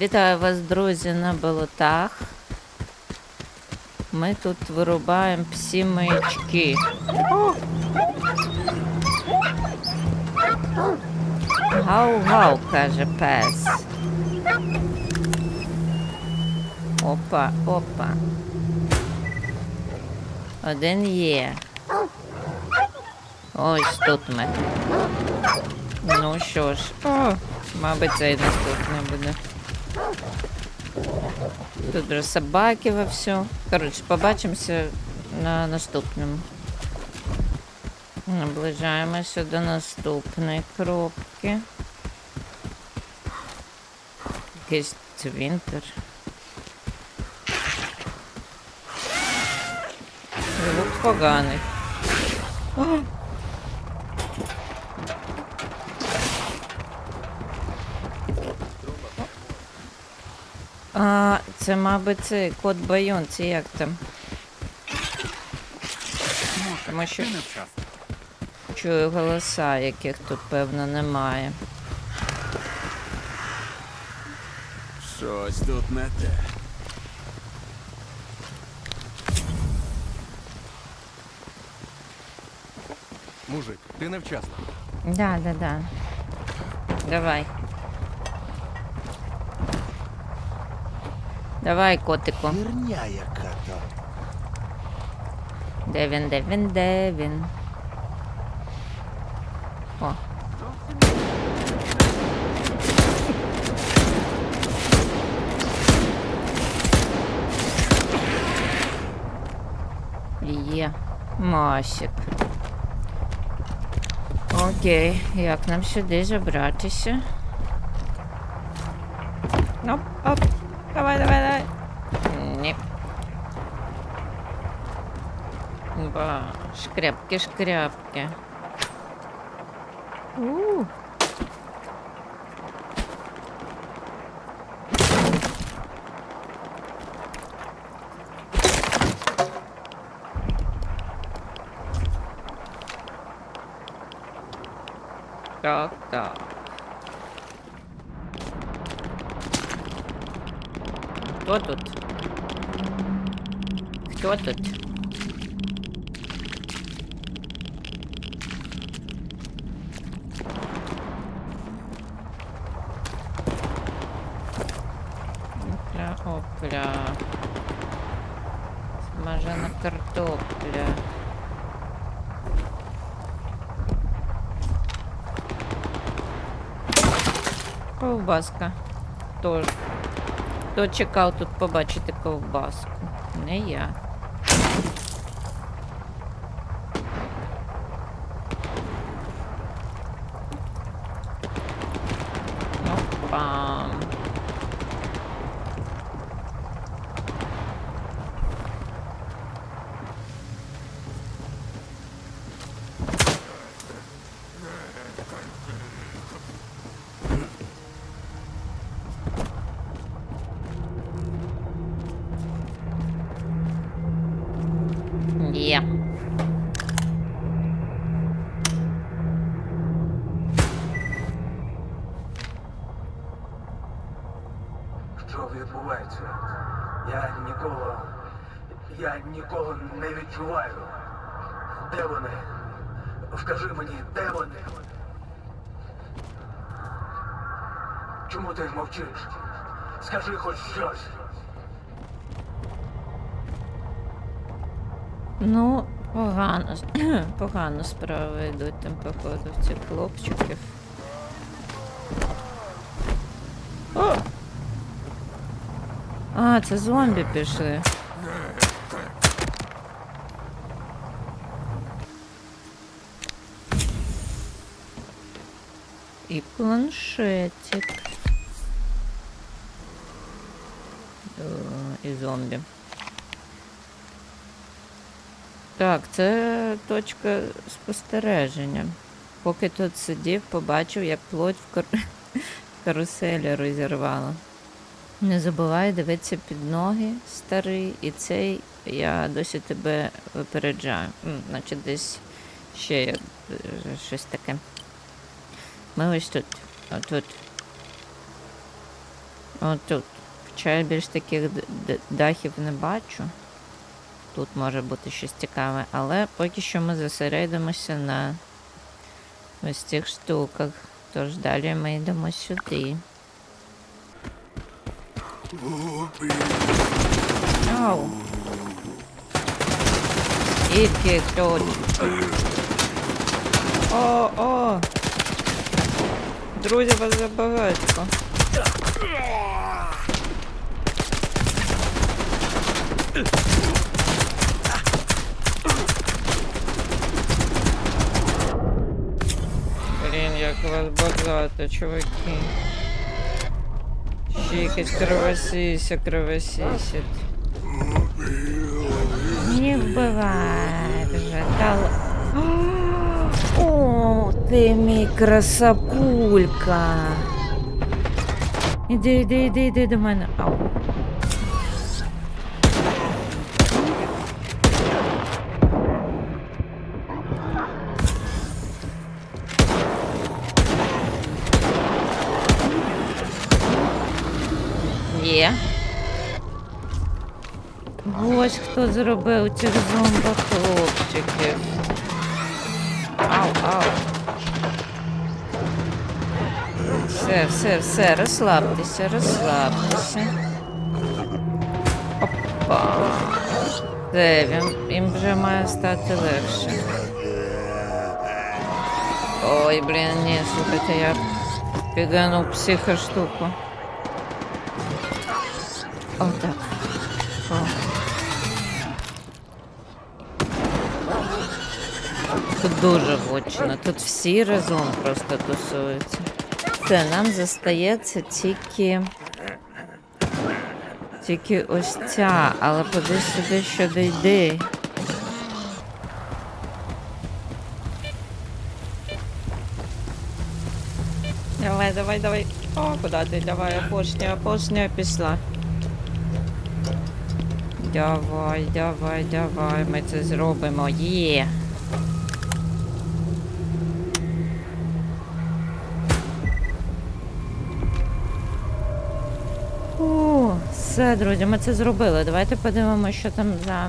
Вітаю вас, друзі, на болотах. Ми тут вирубаємо псі маячки. Гау-гау, каже пес. Опа, опа. Один є. Ось тут ми. Ну що ж, о, мабуть, цей наступний буде. Тут вже собаки вовсю. Коротше, побачимося на наступному. Наближаємося до наступної кропки. Якийсь цвинтар. Звук поганий. А, це, мабуть, цей кот Байон, це як там? Тому що чую голоса, яких тут, певно, немає. Щось тут не те. Мужик, ти невчасно. Да, да, да. Давай. Давай, котику. Херня яка-то. Де він, де він, де він? О. Є. Масик. Окей, як нам сюди забратися? Оп, оп. Давай, давай, давай. Ба, шкряпки, шкряпки. У. Так, так. Кто тут? Кто тут? Ковбаска. Тож. Хто чекав тут побачити ковбаску? Не я. Опа. Є. Що відбувається? Я нікого. Я нікого не відчуваю. Де вони? Скажи мені, де вони? Чому ти мовчиш? Скажи хоч щось. Ну, погано. Погано справи йдуть там, походу, цих хлопчиків. О! А, це зомбі пішли. І планшетик. І зомбі. Так, це точка спостереження. Поки тут сидів, побачив, як плоть в кар... каруселі розірвала. Не забувай дивитися під ноги, старий, і цей я досі тебе випереджаю. Значить, десь ще е, щось таке. Ми ось тут. Отут. От тут. Хоча я більш таких дахів не бачу. Тут може бути щось цікаве, але поки що ми зосередимося на ось цих штуках. Тож далі ми йдемо сюди. Ау. Скільки їх тут? О, о! Друзі, вас забагатько. Блін, як вас багато, чуваки. Ще якесь кровосися, кровосисять. Не вбивай вже, та л- О, ти мій красапулька. Іди, іди, іди, іди до мене. Ау. Є. Ось хто зробив цих зомбохлопчиків. Ау, ау. Все, все, все, розслабтеся, розслабтеся. Опа. Все, він, їм вже має стати легше. Ой, блін, ні, слухайте, я підгану психоштуку. Тут дуже гучно, тут всі разом просто тусуються. Це нам застається тільки. Тільки ось ця, але поди сюди що дійде. Давай, давай, давай. О, куди ти? Давай, опошня, опошня пішла. Давай, давай, давай, ми це зробимо. Є. О, все, друзі, ми це зробили. Давайте подивимося, що там за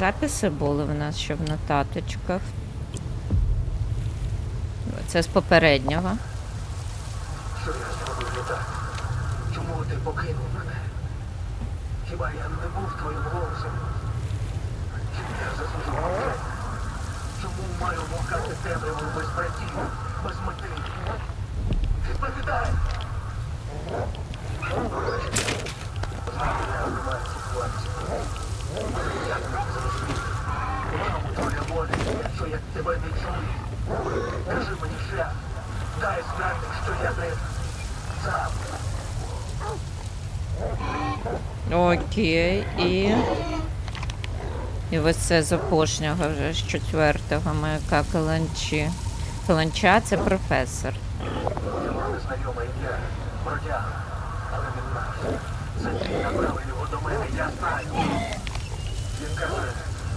записи були в нас, що в нотаточках. Це з попереднього. Що я зробив не так? Чому ти покинув мене? Хіба я не був твоїм голосом? Чому я заслужив мовчання? Чому маю мовкати темряву без братів, без мети? Відповідай! Я тебе не чую? Кажи мені шлях. Дай знати, що я не сам. Окей, і. І ось це з опошнього вже з четвертого маяка каланчі. Каланча це професор. Його незнайоме ім'я, бродяга, але він наш. Це ти направив його до мене, я знаю. Він каже,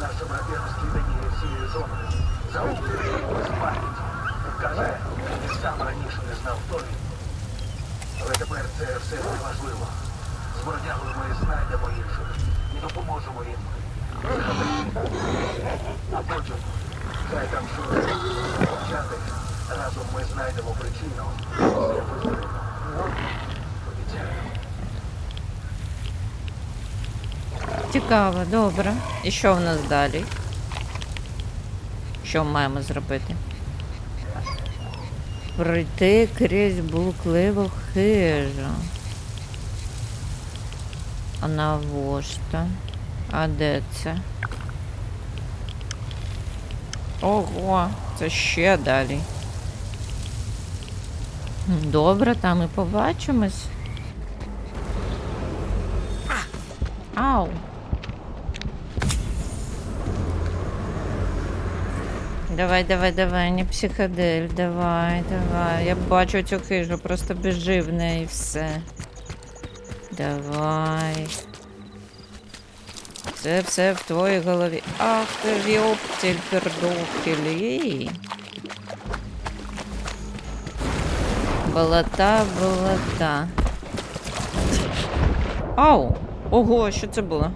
наше брати розкидані всією зоною. Загубили без пам'яті. Каже, він сам раніше не знав, він. Але тепер це все неважливо. З ми знайдемо інших і допоможемо їм. А потім, хай там що почати, разом ми знайдемо причину. Цікаво, добре. І що в нас далі? Що маємо зробити? Пройти крізь блукливу хижу. А навошта? А де це? Ого, це ще далі. Добре, там і побачимось. Ау. Давай, давай, давай, не психодель, давай, давай. Я бачу цю хижу, просто біжи в неї все. Давай. Це все в твоїй голові. Ах ти віоптель пердухель. Болота, болота. Ау! Ого, що це було?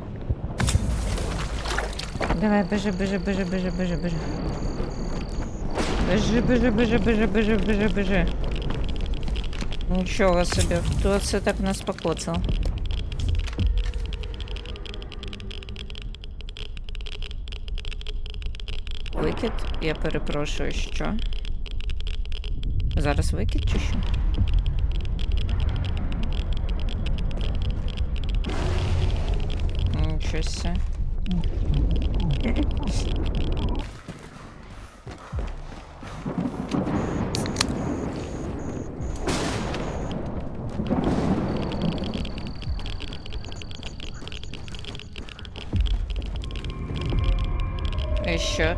Давай, бежи, бежи, бежи, бежи, бежи, бежи. Бежи, бежи, бежи, бежи, бежи, бежи, бежи. Нічого собі, хто це так нас покоцав? Викид? Я перепрошую, що? Зараз викид чи що? Нічого себе.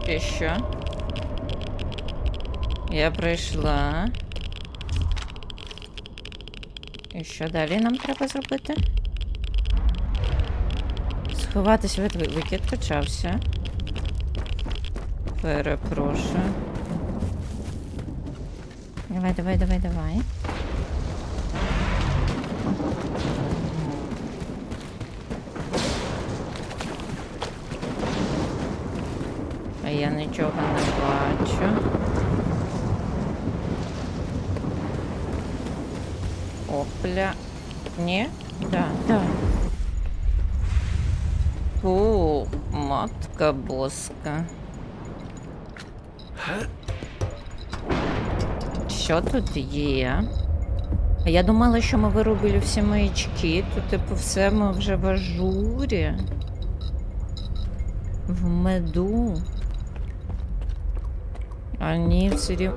І що? Я прийшла. І що далі нам треба зробити? Сховатися від ви- викид почався. Перепрошую. Давай, давай, давай, давай. Нічого не бачу. Опля. Ні? Да, да. О, матка боска. Що тут є? Я думала, що ми виробили всі маячки, то типу все ми вже в ажурі. В меду. А ні, сирі...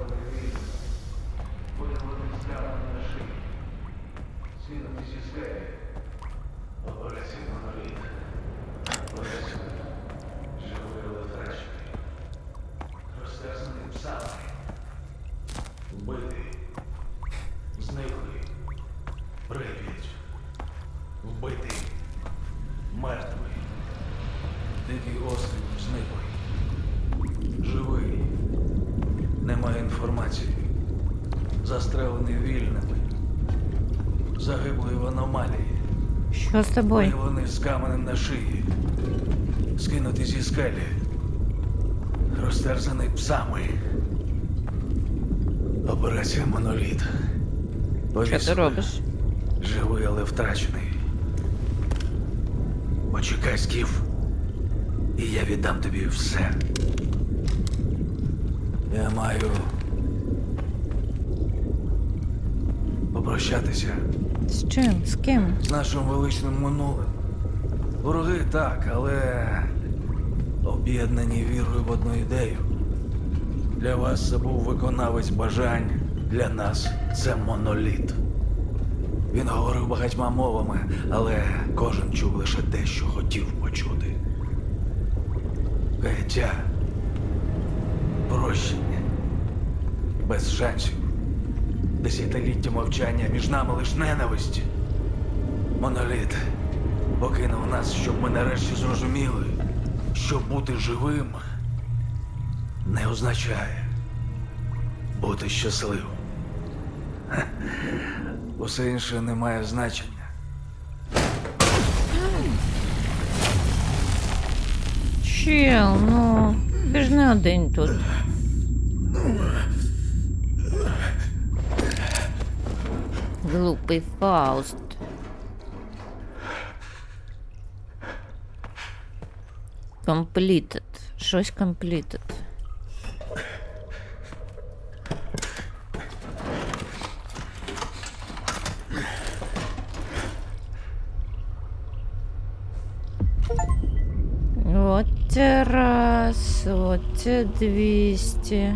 Загиблий в аномалії. Що з тобою? Виявлений з каменем на шиї. Скинутий зі скелі. Розтерзаний псами. Операція Моноліт. Що ти Повісили. робиш? Живий, але втрачений. Почекай, Скіф. І я віддам тобі все. Я маю. Попрощатися З чим? З ким? з нашим величним минулим. Вороги так, але об'єднані вірою в одну ідею. Для вас це був виконавець бажань, для нас це моноліт. Він говорив багатьма мовами, але кожен чув лише те, що хотів почути. Каяття, прощення, без шансів. Десятиліття мовчання між нами лиш ненависть. Моноліт покинув нас, щоб ми нарешті зрозуміли, що бути живим не означає бути щасливим. Усе інше не має значення. Чел, ну. Ти ж не один тут. Глупий Фауст. Completed. Щось completed. От це раз, от це 200.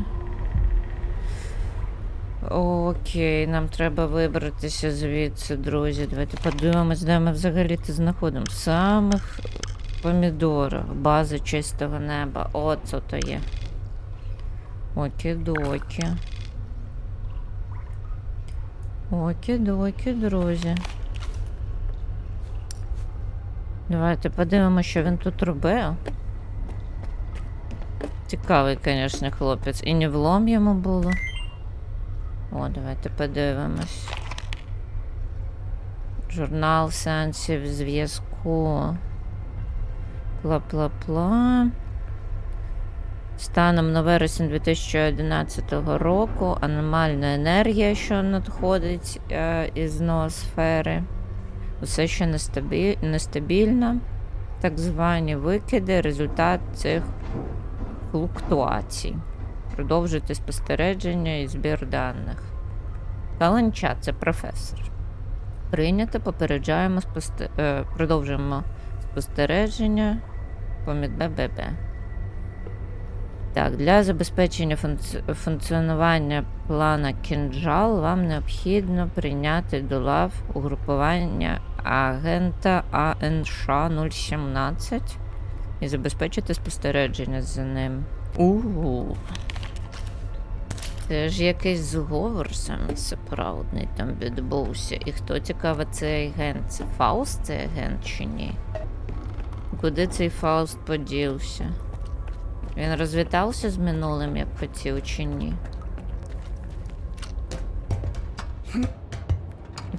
Окей, нам треба вибратися звідси, друзі. Давайте подивимось, де ми взагалі ти знаходимо. Самих помідорах. Бази чистого неба. От це то є. Окі-докі. Окі-докі, друзі. Давайте подивимося, що він тут робив. Цікавий, звісно, хлопець. І не влом йому було. О, давайте подивимось. Журнал сеансів зв'язку. Пла-пла-пла. Станом на вересень 2011 року аномальна енергія, що надходить е, із ноосфери, усе ще нестабі... нестабільна. Так звані викиди, результат цих флуктуацій. Продовжуйте спостереження і збір даних. Каланча, це професор. Прийнято, попереджаємо, спосте... е, продовжуємо спостереження. Помід ББ. Так, для забезпечення функці- функціонування плана кінжал вам необхідно прийняти до лав угрупування агента АНШ 017 і забезпечити спостереження за ним. Угу. Це ж якийсь зговор саме справдний там відбувся. І хто цікаво, цей агент? Це Фауст цей агент чи ні? Куди цей Фауст подівся? Він розвітався з минулим, як хотів, чи ні?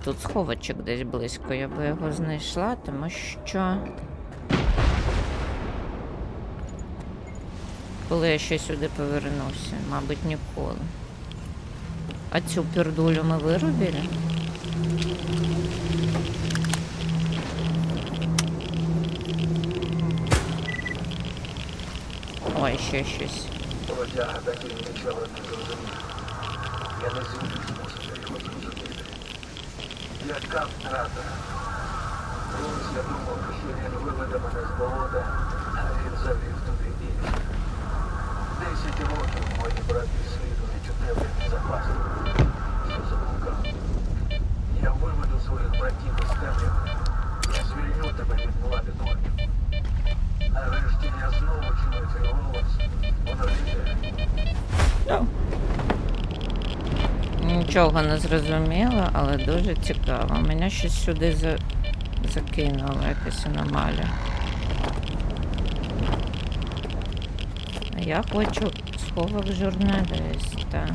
Тут сховочок десь близько, я би його знайшла, тому що. Коли я ще сюди повернуся, мабуть, ніколи. А цю пердулю ми виробили? Ой, ще щось. Бродяга так і нічого не зрозумів. Я не зумів змусити його зрозуміти. Яка втрата? Колись я думав, що він виведе мене з болота, а він завів туди інших. Десять років мої брати слідують у тебе за пастою, що заблукав. Я виведу своїх братів із. Я звільню тебе від влади ночі. Нарешті я знову чую цей голос. Воно йде. Нічого не зрозуміло, але дуже цікаво. Мене щось сюди за... закинуло, якась аномалія. Я хочу сховок журналіста.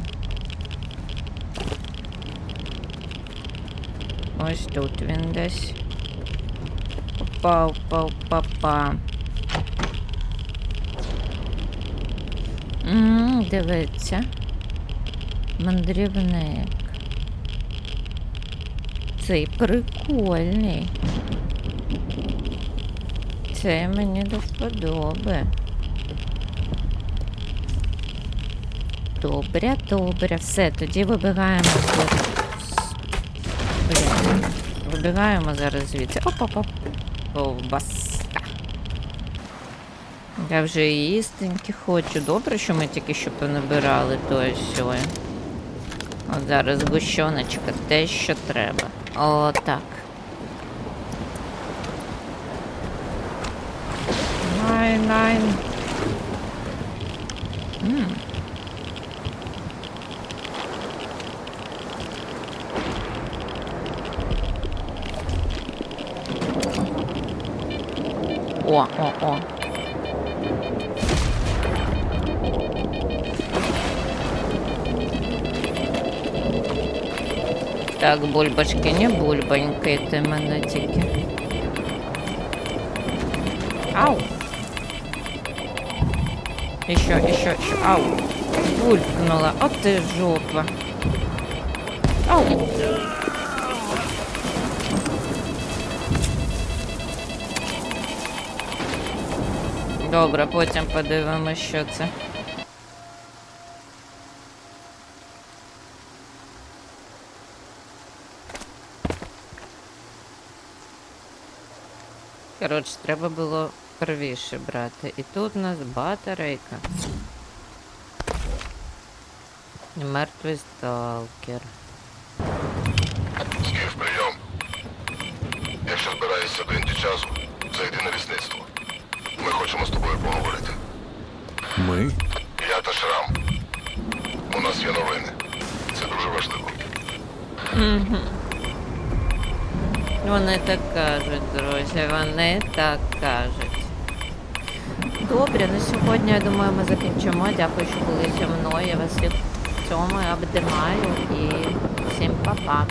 Ось тут він десь. Опа, опа, опа, опа. М, Дивиться. Мандрівник. Цей прикольний. Це мені до вподоби. Добре, добре. Все, тоді вибігаємо. Вибігаємо зараз звідси. Оп-оп-оп. Ковбаска. Я вже і їстеньки хочу. Добре, що ми тільки що понабирали то і сьо. От зараз гущоночка, те, що треба. О, так. Найн, О, о, о. Так, бульбашки, не бульбанькайте мене тільки. Ау! Еще, еще, еще. Ау! Булькнула. От ти жопа. Ау! Добре, потім подивимось, що це. Коротше, треба було первіше брати. І тут у нас батарейка. Мертвий сталкер. Скіф, прийом. Якщо збираєшся до ентічазу, зайди на лісництво. Ми хочемо з тобою поговорити. Ми? Я та Шрам. У нас є новини. Це дуже важливо. Вони так кажуть, друзі, вони так кажуть. Добре, на сьогодні, я думаю, ми закінчимо. Дякую, що були зі мною. Я вас всіх в цьому обдимаю і всім па-па.